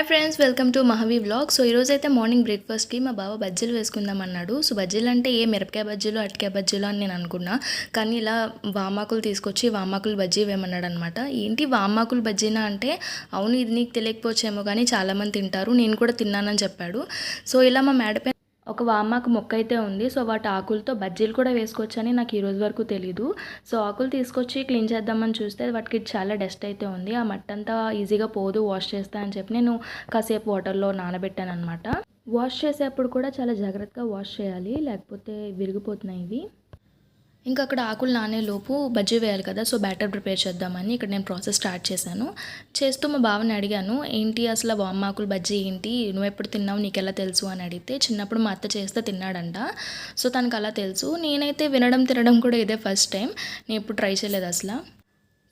Hi friends welcome to Mahavi blog so ఈరోజు అయితే morning బ్రేక్ఫాస్ట్కి మా బావ బజ్జీలు వేసుకుందాం అన్నాడు. సో బజ్జీలు అంటే ఏ మిరపకాయ బజ్జీలు అటికాయ బజ్జీలు అని నేను అనుకున్నా. కానీ ఇలా వామాకులు తీసుకొచ్చి వామాకులు బజ్జీ వేయమన్నాడు అనమాట ఏంటి వామాకులు బజ్జీనా అంటే? అవును ఇది నీకు తెలియకపోవచ్చేమో కానీ చాలామంది తింటారు. నేను కూడా తిన్నానని చెప్పాడు. సో ఇలా మా మేడపై ఒక వామాకు మొక్క అయితే ఉంది సో వాటి ఆకులతో బజ్జీలు కూడా వేసుకోవచ్చని నాకు ఈరోజు వరకు తెలీదు. సో ఆకులు తీసుకొచ్చి క్లీన్ చేద్దామని చూస్తే వాటికి చాలా డస్ట్ అయితే ఉంది. ఆ మట్టి అంతా ఈజీగా పోదు వాష్ చేస్తా అని చెప్పి నేను కాసేపు వాటర్లో నానబెట్టాను అనమాట వాష్ చేసేప్పుడు కూడా చాలా జాగ్రత్తగా వాష్ చేయాలి లేకపోతే విరిగిపోతున్నాయి ఇవి. ఇంకా అక్కడ ఆకులు నానే లోపు బజ్జీ వేయాలి కదా సో బ్యాటర్ ప్రిపేర్ చేద్దామని ఇక్కడ నేను ప్రాసెస్ స్టార్ట్ చేశాను. చేస్తూ మా బావని అడిగాను ఏంటి అసలు వామ్ ఆకులు బజ్జీ ఏంటి? నువ్వు ఎప్పుడు తిన్నావు? నీకు ఎలా తెలుసు? అని అడిగితే చిన్నప్పుడు మా అత్త చేస్తే తిన్నాడంట. సో తనకు అలా తెలుసు. నేనైతే వినడం తినడం కూడా ఇదే ఫస్ట్ టైం. నేను ఎప్పుడు ట్రై చేయలేదు అసలు.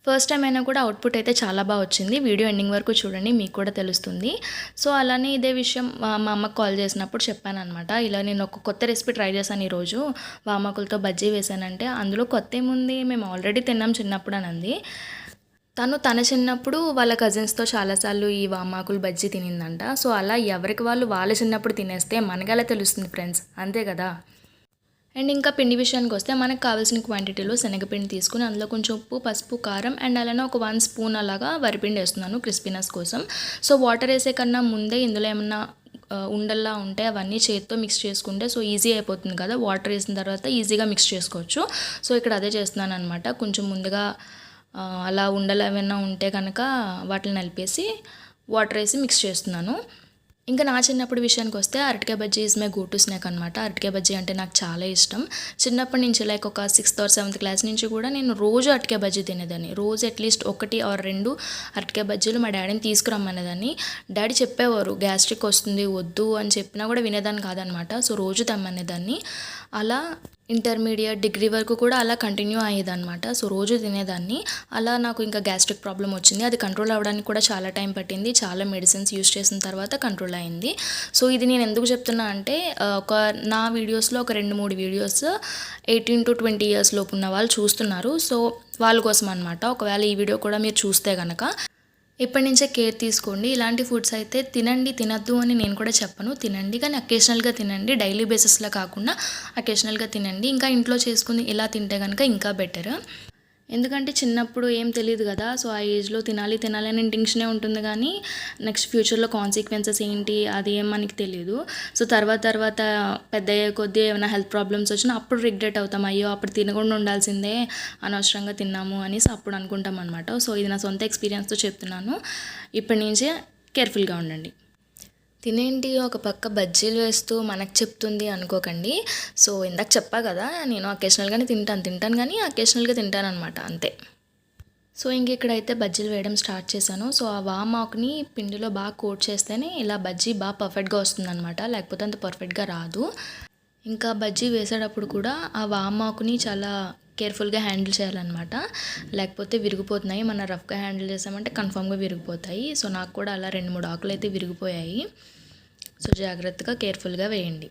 ఫస్ట్ టైం అయినా కూడా అవుట్పుట్ అయితే చాలా బాగా వచ్చింది. వీడియో ఎండింగ్ వరకు చూడండి మీకు కూడా తెలుస్తుంది. సో అలానే ఇదే విషయం మా మా అమ్మకు కాల్ చేసినప్పుడు చెప్పాను అనమాట ఇలా నేను ఒక కొత్త రెసిపీ ట్రై చేశాను ఈరోజు. వామాకులతో బజ్జీ వేశానంటే అందులో కొత్త ఏముంది? మేము ఆల్రెడీ తిన్నాం చిన్నప్పుడు అని అంది. తను తన చిన్నప్పుడు వాళ్ళ కజిన్స్తో చాలాసార్లు ఈ వామాకులు బజ్జీ తినిందంట. సో అలా ఎవరికి వాళ్ళు వాళ్ళ చిన్నప్పుడు తినేస్తే మనకి తెలుస్తుంది ఫ్రెండ్స్? అంతే కదా? అండ్ ఇంకా పిండి విషయానికి వస్తే మనకు కావాల్సిన క్వాంటిటీలో శనగపిండి తీసుకుని అందులో కొంచెం ఉప్పు పసుపు కారం అండ్ అలానే ఒక వన్ స్పూన్ అలాగా వరిపిండి వేస్తున్నాను క్రిస్పీనెస్ కోసం. సో వాటర్ వేసే కన్నా ముందే ఇందులో ఏమన్నా ఉండల్లా ఉంటే అవన్నీ చేతితో మిక్స్ చేసుకుంటే సో ఈజీ అయిపోతుంది కదా. వాటర్ వేసిన తర్వాత ఈజీగా మిక్స్ చేసుకోవచ్చు. సో ఇక్కడ అదే చేస్తున్నాను అనమాట కొంచెం ముందుగా అలా ఉండలు ఏమైనా ఉంటే కనుక వాటిని నలిపేసి వాటర్ వేసి మిక్స్ చేస్తున్నాను. ఇంకా నా చిన్నప్పుడు విషయానికి వస్తే అరటికాయ bajji is my go to snack అనమాట అరటికాయ బజ్జీ అంటే నాకు చాలా ఇష్టం. చిన్నప్పటి నుంచి లైక్ ఒక సిక్స్త్ ఆర్ సెవెంత్ క్లాస్ నుంచి కూడా నేను రోజు అరటికాయ బజ్జీ తినేదాన్ని. రోజు అట్లీస్ట్ ఒకటి ఆర్ రెండు అరటికాయ బజ్జీలు మా డాడీని తీసుకురమ్మనేదాన్ని. డాడీ చెప్పేవారు గ్యాస్ట్రిక్ వస్తుంది వద్దు అని చెప్పినా కూడా వినేదాన్ని కాదనమాట సో రోజు తెమ్మనేదాన్ని. అలా ఇంటర్మీడియట్ డిగ్రీ వరకు కూడా అలా కంటిన్యూ అయ్యేదన్నమాట. సో రోజు తినేదాన్ని. అలా నాకు ఇంకా గ్యాస్ట్రిక్ ప్రాబ్లం వచ్చింది. అది కంట్రోల్ అవ్వడానికి కూడా చాలా టైం పట్టింది. చాలా మెడిసిన్స్ యూస్ చేసిన తర్వాత కంట్రోల్ అయింది. సో ఇది నేను ఎందుకు చెప్తున్నా అంటే ఒక నా వీడియోస్లో ఒక రెండు మూడు videos eighteen to twenty years లోపు ఉన్న వాళ్ళు చూస్తున్నారు. సో వాళ్ళ కోసం అనమాట ఒకవేళ ఈ వీడియో కూడా మీరు చూస్తే కనుక ఇప్పటి నుంచే కేర్ తీసుకోండి. ఇలాంటి ఫుడ్స్ అయితే తినండి తినద్దు అని నేను కూడా చెప్పను. తినండి కానీ అకేషనల్గా తినండి. డైలీ బేసిస్లో కాకుండా అకేషనల్గా తినండి. ఇంకా ఇంట్లో చేసుకుని ఇలా తింటే కనుక ఇంకా బెటర్. ఎందుకంటే చిన్నప్పుడు ఏం తెలియదు కదా సో ఆ ఏజ్లో తినాలి తినాలి అనే ఇంటెన్షనే ఉంటుంది కానీ నెక్స్ట్ ఫ్యూచర్లో కాన్సిక్వెన్సెస్ ఏంటి అది ఏం మనకి తెలియదు సో తర్వాత తర్వాత పెద్ద అయ్యే కొద్దీ ఏమైనా హెల్త్ ప్రాబ్లమ్స్ వచ్చినా అప్పుడు రిగ్రెట్ అవుతాం. అయ్యో అప్పుడు తినకుండా ఉండాల్సిందే అనవసరంగా తిన్నాము అనేసి అప్పుడు అనుకుంటాం అనమాట సో ఇది నా సొంత ఎక్స్పీరియన్స్తో చెప్తున్నాను. ఇప్పటి నుంచే కేర్ఫుల్గా ఉండండి. తినేంటి ఒక పక్క బజ్జీలు వేస్తూ మనకు చెప్తుంది అనుకోకండి. సో ఇందాక చెప్పా కదా నేను అకేషనల్గానే తింటాను తింటాను కానీ అకేషనల్గా తింటాను అనమాట అంతే. సో ఇంక ఇక్కడైతే బజ్జీలు వేయడం స్టార్ట్ చేశాను. సో ఆ వామాకుని పిండిలో బాగా కోట్ చేస్తేనే ఇలా బజ్జీ బాగా పర్ఫెక్ట్గా వస్తుందన్నమాట లేకపోతే అంత పర్ఫెక్ట్గా రాదు. ఇంకా బజ్జీ వేసేటప్పుడు కూడా ఆ వామాకుని చాలా కేర్ఫుల్గా హ్యాండిల్ చేయాలన్నమాట. లేకపోతే విరిగిపోతున్నాయి. మన రఫ్గా హ్యాండిల్ చేసామంటే కన్ఫామ్గా విరిగిపోతాయి. సో నాకు కూడా అలా రెండు మూడు ఆకులు అయితే విరిగిపోయాయి. సో జాగ్రత్తగా కేర్ఫుల్గా వేయండి.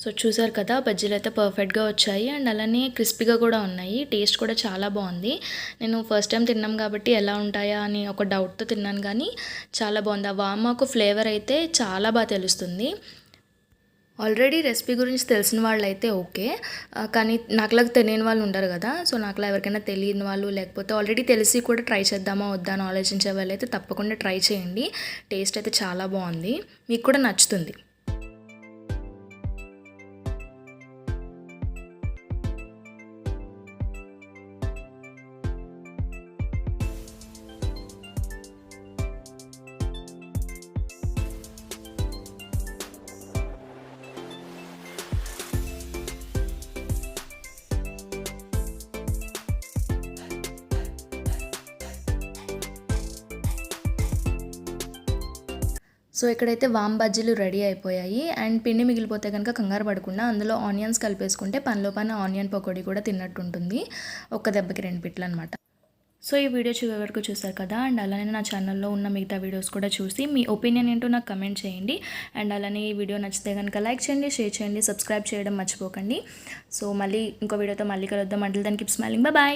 సో చూసారు కదా బజ్జీలు అయితే పర్ఫెక్ట్గా వచ్చాయి. అండ్ అలానే క్రిస్పీగా కూడా ఉన్నాయి. టేస్ట్ కూడా చాలా బాగుంది. నేను ఫస్ట్ టైం తిన్నాం కాబట్టి ఎలా ఉంటాయా అని ఒక డౌట్తో తిన్నాను కానీ చాలా బాగుంది. ఆ వామాకు ఫ్లేవర్ అయితే చాలా బాగా తెలుస్తుంది. ఆల్రెడీ రెసిపీ గురించి తెలిసిన వాళ్ళు అయితే ఓకే కానీ నాకులాగా తెలియని వాళ్ళు ఉండరు కదా. సో నాకులా ఎవరికైనా తెలియని వాళ్ళు లేకపోతే ఆల్రెడీ తెలిసి కూడా ట్రై చేద్దామా వద్దా అని ఆలోచించే వాళ్ళు అయితే తప్పకుండా ట్రై చేయండి. టేస్ట్ అయితే చాలా బాగుంది. మీకు కూడా నచ్చుతుంది. సో ఇక్కడైతే వామ్ బజ్జీలు రెడీ అయిపోయాయి. అండ్ పిండి మిగిలిపోతే కనుక కంగారు పడకుండా అందులో ఆనియన్స్ కలిపేసుకుంటే పనిలో పైన ఆనియన్ పకోడీ కూడా తిన్నట్టు ఉంటుంది ఒక్క దెబ్బకి రెండు పిట్లు అనమాట సో ఈ వీడియో చివరి వరకు చూసారు కదా? అండ్ అలానే నా ఛానల్లో ఉన్న మిగతా వీడియోస్ కూడా చూసి మీ ఒపీనియన్ ఏంటో నాకు కమెంట్ చేయండి. అండ్ అలానే ఈ వీడియో నచ్చితే కనుక లైక్ చేయండి షేర్ చేయండి సబ్స్క్రైబ్ చేయడం మర్చిపోకండి. సో మళ్ళీ ఇంకో వీడియోతో మళ్ళీ కలుద్దాం. అంటే దానికి స్మైలింగ్ బాయ్